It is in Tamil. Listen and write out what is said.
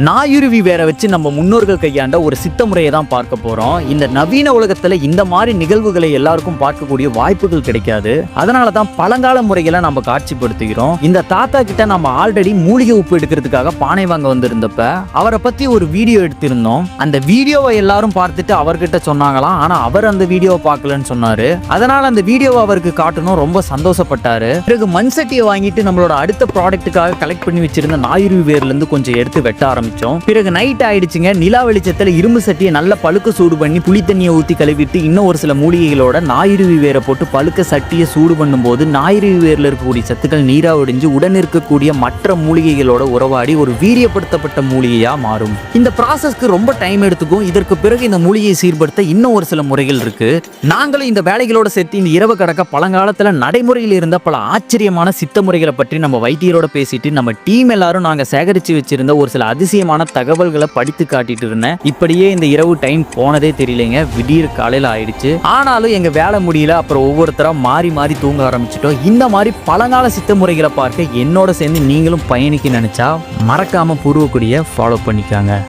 நாயுருவி வேற வச்சு நம்ம முன்னோர்கள் கையாண்ட ஒரு சித்த முறையை தான் பார்க்க போறோம். இந்த நவீன உலகத்துல இந்த மாதிரி நிகழ்வுகளை எல்லாருக்கும் பார்க்கக்கூடிய வாய்ப்புகள் கிடைக்காது. அதனால தான் பழங்கால முறைகளை நம்ம காட்சிப்படுத்துகிறோம். இந்த தாத்தா கிட்ட நம்ம ஆல்ரெடி மூலிகை உப்பு எடுக்கிறதுக்காக பானை வாங்க வந்திருந்தப்ப அவரை பத்தி ஒரு வீடியோ எடுத்திருந்தோம். அந்த வீடியோவை எல்லாரும் பார்த்துட்டு அவர்கிட்ட சொன்னாங்களாம். ஆனா அவர் அந்த வீடியோவை பார்க்கலன்னு சொன்னாரு. அதனால அந்த வீடியோவை அவருக்கு காட்டணும் ரொம்ப சந்தோஷப்பட்டாரு. பிறகு மண் சட்டியை வாங்கிட்டு நம்மளோட அடுத்த ப்ராடக்ட்டுக்காக கலெக்ட் பண்ணி வச்சிருந்த நாயுருவி வேர்ல இருந்து கொஞ்சம் எடுத்து வெட்ட ஆரம்பித்தோம் பிறகு நைட் ஆயிடுச்சுங்க. நிலா வெளிச்சத்தில் இரும்பு சட்டியை நல்ல பழுக்க சூடு பண்ணி புளி தண்ணியை ஊத்தி கழுவிட்டு இன்னும் ஒரு சில மூலிகைகளோட நாயுருவி வேரை போட்டு பழுக்க சட்டியை சூடு பண்ணும்போது நாயுருவி வேரில் இருக்கக்கூடிய சத்துக்கள் நீரா ஒடிஞ்சு உடன் இருக்கக்கூடிய மற்ற மூலிகைகளோட உறவாடி ஒரு வீரியப்படுத்தப்பட்ட மூலிகையாக மாறும். இந்த ப்ராசஸ்க்கு ரொம்ப டைம் எடுத்துக்கும். இதற்கு பிறகு இந்த மூலிகையை சீர்படுத்த இன்னும் ஒரு சில முறைகள் இருக்கு. நாங்களும் இந்த வேலைகளோட சேர்த்து இந்த இரவு கடக்க பழங்காலத்தில் நடைமுறையில் இருந்த பல ஆச்சரியமான சித்த முறைகளை பற்றி நம்ம வைத்தியரோட பேசிட்டு நம்ம டீம் எல்லாரும் நாங்கள் சேகரித்து வச்சிருந்த ஒரு சில அதிசய அதிசயமான தகவல்களை படித்து காட்டிட்டு இருந்தேன். இப்படியே இந்த இரவு டைம் போனதே தெரியலைங்க. விடியற் காலையில் ஆயிடுச்சு. ஆனாலும் எங்க வேலை முடியல. அப்புறம் ஒவ்வொருத்தரா மாறி மாறி தூங்க ஆரம்பிச்சிட்டோம். இந்த மாதிரி பழங்கால சித்த முறைகளை பார்க்க என்னோட சேர்ந்து நீங்களும் பயணிக்க நினைச்சா மறக்காம பூர்வக்குடிய ஃபாலோ பண்ணிக்காங்க.